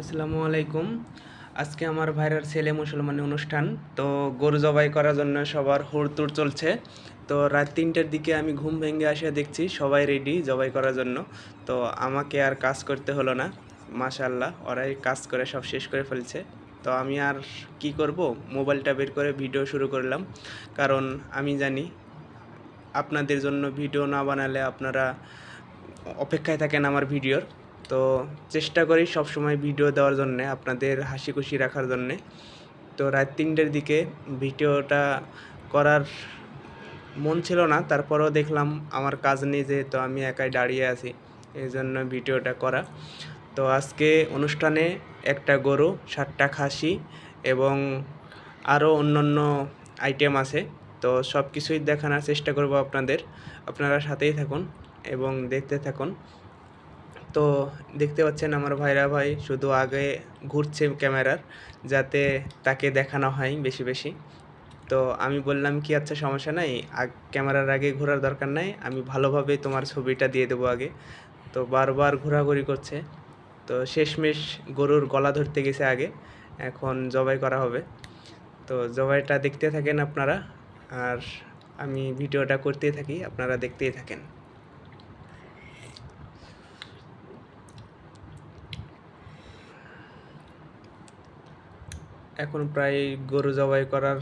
আসসালামু আলাইকুম। আজকে আমার ভাইরার ছেলে মুসলমানের অনুষ্ঠান, তো গরু জবাই করার জন্য সবার হুড়তুড় চলছে। তো রাত তিনটের দিকে আমি ঘুম ভেঙে আসে দেখছি সবাই রেডি জবাই করার জন্য। তো আমাকে আর কাজ করতে হলো না মাশাল্লাহ ওরাই কাজ করে সব শেষ করে ফেলছে। তো আমি আর কি করব? মোবাইলটা বের করে ভিডিও শুরু করলাম। কারণ আমি জানি আপনাদের জন্য ভিডিও না বানালে আপনারা অপেক্ষায় থাকেন আমার ভিডিওর। তো চেষ্টা করি সব সময় ভিডিও দেওয়ার জন্যে, আপনাদের হাসি খুশি রাখার জন্যে। তো রাত তিনটের দিকে ভিডিওটা করার মন ছিল না, তারপরেও দেখলাম আমার কাজ নেই যেহেতু আমি একাই দাঁড়িয়ে আছি এই জন্য ভিডিওটা করা। তো আজকে অনুষ্ঠানে একটা গরু, সাতটা খাসি এবং আরও অন্যান্য আইটেম আছে। তো সব কিছুই দেখানোর চেষ্টা করব আপনাদের। আপনারা সাথেই থাকুন এবং দেখতে থাকুন। তো দেখতে পাচ্ছেন আমার ভাইরা ভাই শুধু আগে ঘুরছে ক্যামেরার, যাতে তাকে দেখানো হয় বেশি বেশি। তো আমি বললাম কি আচ্ছা সমস্যা নাই, আগ, ক্যামেরার আগে ঘোরার দরকার নাই, আমি ভালোভাবে তোমার ছবিটা দিয়ে দেবো আগে। তো বারবার ঘোরাঘুরি করছে। তো শেষমেশ গরুর গলা ধরতে গেছে আগে, এখন জবাই করা হবে। তো জবাইটা দেখতে থাকেন আপনারা, আর আমি ভিডিওটা করতেই থাকি, আপনারা দেখতেই থাকেন। এখন প্রায় গরু জবাই করার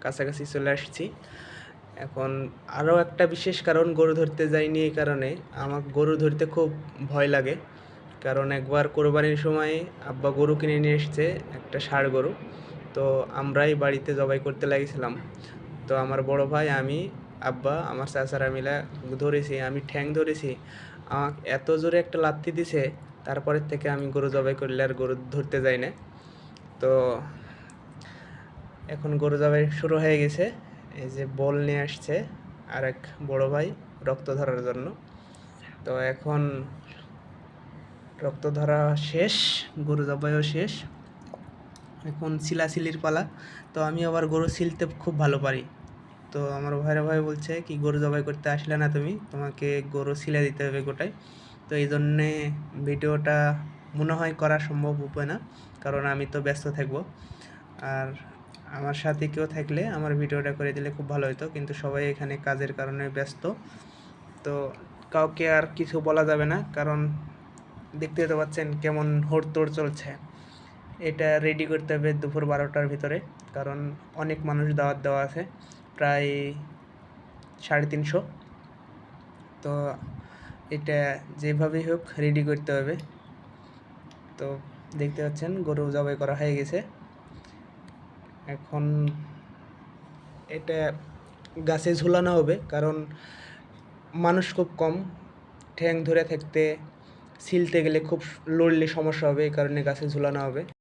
কাছাকাছি চলে আসছি। এখন আরও একটা বিশেষ কারণ গরু ধরতে যাইনি এই কারণে। আমার গরু ধরতে খুব ভয় লাগে। কারণ একবার কোরবানির সময় আব্বা গরু কিনে নিয়ে এসেছে, একটা ষাঁড় গরু। তো আমরাই বাড়িতে জবাই করতে লাগিয়েছিলাম। তো আমার বড় ভাই, আমি, আব্বা, আমার চাচারা মিলে ধরেছি, আমি ঠ্যাং ধরেছি। আমাকে এত জোরে একটা লাত্তি দিছে, তারপরের থেকে আমি গরু জবাই করলে আর গরু ধরতে যাই না। তো এখন গরু জবাই শুরু হয়ে গেছে। এই যে বল নিয়ে আসছে আর এক বড় ভাই রক্ত ধরার জন্য। তো এখন রক্ত ধরা শেষ গরু জবাইও শেষ। এখন সিলাসিলির পালা। তো আমি আবার গরু সিলতে খুব ভালো পারি। তো আমার ভাইরা ভাই বলছে কি গরু জবাই করতে আসলে না তুমি, তোমাকে গরু সিলে দিতে হবে গোটায়। তো এই জন্যে ভিডিওটা মনে হয় করা সম্ভব হবে না, কারণ আমি তো ব্যস্ত থাকব। আর আমার সাথে কেউ থাকলে আমার ভিডিওটা করে দিলে খুব ভালো হতো কিন্তু সবাই এখানে কাজের কারণে ব্যস্ত। তো কাউকে আর কিছু বলা যাবে না, কারণ দেখতে তো পাচ্ছেন কেমন হোড়তোড় চলছে। এটা রেডি করতে হবে দুপুর বারোটার ভিতরে, কারণ অনেক মানুষ দাওয়াত দেওয়া আছে, প্রায় সাড়ে তিনশো। তো এটা যেভাবেই হোক রেডি করতে হবে। তো দেখতে পাচ্ছেন গরু জবাই করা হয়ে গেছে। এখন এটা গাছে ঝুলানো হবে, কারণ মানুষ খুব কম। ঠ্যাং ধরে থাকতে ছিলতে গেলে খুব লড়লে সমস্যা হবে, এই কারণে গাছে ঝুলানো হবে।